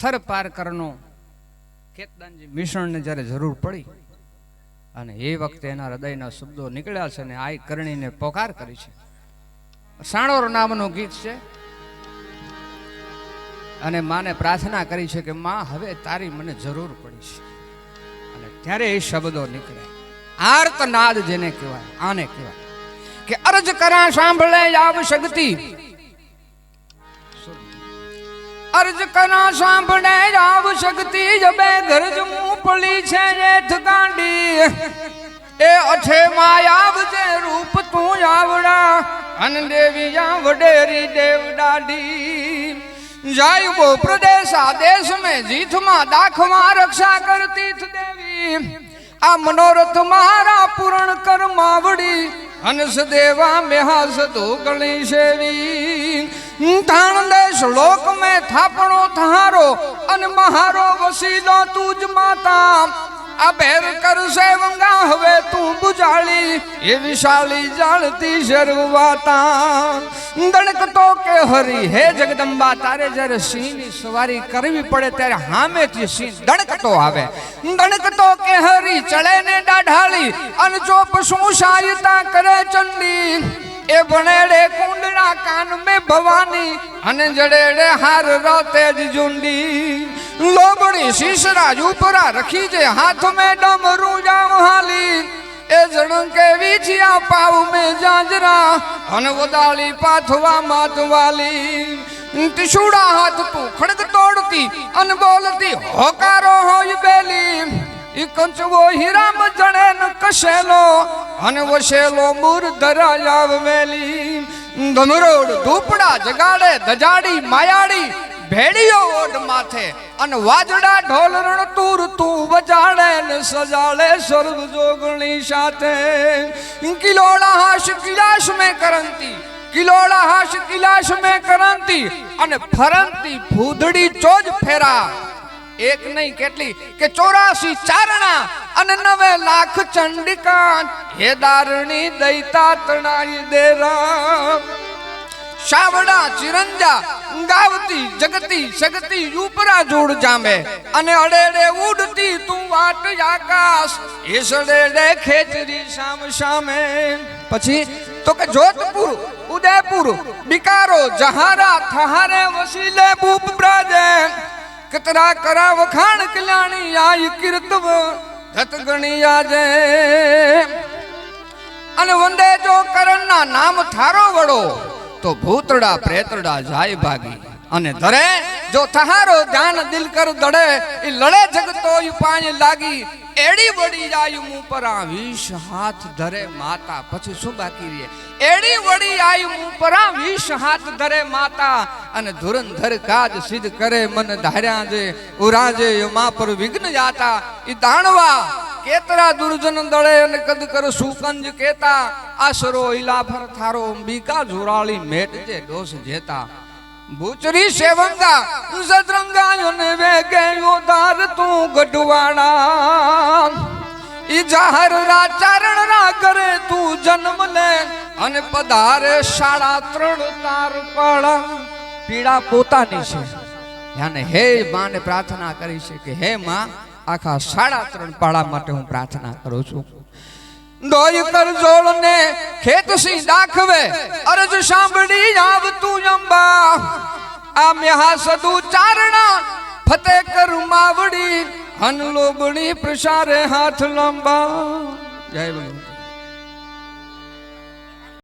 થર પાર કરનો કેતદાનજી મિશ્રણને જ્યારે જરૂર પડી અને એ વખતે એના હૃદયના શબ્દો નીકળ્યા છે ને આઈ કરણીને પોકાર કરી છે. સાણોર નામનું ગીત છે. અને માને પ્રાર્થના કરી છે કે માં, હવે તારી મને જરૂર પડી છે. અને ત્યારે એ શબ્દો નીકળે. આર્તનાદ જેને કહેવાય, આને કહેવાય. કે અરજ કરા, સાંભળે, આવ શક્તિ. અરજ કરા સાંભળે આવ શક્તિ જબે ગરજ મૂપલી છે રેથ ગાંડી. એ અઠે માયાવ જે રૂપ તું આવડા, અન દેવી યા વડેરી દેવ દાડી જાય બો પ્રદેશ આદેશ મે જીથમાં દાખમાં રક્ષા કરતી દેવી. આ મનોરથ મારા પૂરણ કર માવડી હંસ દેવા મેહાસ તો ગણી સેવી. તાણ દેશ લોક મે થાપણો થારો અન મહારો વસીલો જ માતા. આ કરશે કર સેવંગા હવે તું બુજાળી, એ વિશાળી જાણતી શર્વાતા દણક તો કે હરી, હે જગદંબા, તારે જ્યારે સિંહની સવારી કરવી પડે ત્યારે હામેથી સિંહ દણકતો આવે. દણકતો કે હરી ચડે ને દાઢાળી અને ચોપ શું સાયતા કરે ચંડી. એ ભણેડે કુંડના કાન મે ભવાની અને જડેડે હાર રોતેજ ઝુંડી. લોબડી શીશરાજ ઉપરા રખી જે હાથ મે ડમરું જામ હાલી. એ જણ કે વીછિયા પાવ મે જાંજરા અને વદાળી પાથવા માતવાલી ટીશુડા હાથ તું ખડગ તોડતી અન બોલતી, હોકારો હોય બેલી. કંચવો હીરામ જણે ન કશેલો, અને વસેલો મૂર ધરાય આવેલી ધમરોડ ધૂપડા જગાડે દજાડી માયાડી ભેડીઓ ઓઢ માથે, અને વાજડા ઢોલ રણતુર તું વજાડે ને સજાડે સર્વ જોગણી સાથે. કિલોડા હાશ કિલાશ મેં કરંતી, કિલોડા હાશ કિલાશ મેં કરંતી, અને ફરંતી ફૂદડી ચોજ ફેરા. એક નહીં, કેટલી? કે ચોરાશી ચારણા અને નવે લાખ ચંડિકા હે દારણી દૈતા તણાઈ દેરા. શાવડા ચિરંજા ગાવતી જગતી સગતી ઉપરા જોડ જામે અને અડેડે ઉડતી તું વાટ આકાશ. એ ખેચરી સામ સામે પછી તો કે જોધપુર, ઉદયપુર, બિકારો, જહારા, થહારે, વસીલે બૂપ કતરા કરા વખાણ કલ્યાણી આય કીર્તવ ધત ગણી આજે. અને વંદે જો કરણના નામ થારો વડો તો ભૂતડા પ્રેતડા જાય ભાગી. અને ધરે જો થહારો ધ્યાન દિલ કર દડે એ લડે જગતો પાણી લાગી. એડી વડી આયુ મું પર વીસ હાથ ધરે માતા. પછી શું બાકી રહે? એડી વડી આયુ મું પર વીસ હાથ ધરે માતા. અને ધુરંધર કાજ સિદ્ધ કરે મન ધાર્યા જે ઉરાજે મા પર વિઘ્ન જાતા. ઈ દાણવા કેતરા દુર્જન દળે અને કદ કર સુકંજ કેતા. આશરો ઇલાફર થારો અંબિકા જોરાળી મેટ જે દોષ જેતા. ભૂચરી સેવંગા સતરંગા ને વેગે ઉદાર તું ગઢવાણા ઈ જાહેર રા ચારણ રા કરે તું જન્મ લે અને પધારે સાડા ત્રણ તાર પાડા પીડા પોતાની છે. અને હે માને પ્રાર્થના કરી છે કે હે માં, આખા સાડા ત્રણ પાડા માટે હું પ્રાર્થના કરું છું. દોય કર જોળ ને ખેત સિંહ દાખવે, અરજ સાંભળી આવતું અંબા. આ મેહા સદુ ચારણા ફતે કર માવડી હન લોબડી પ્રસારે હાથ લંબા. જય ભગવાન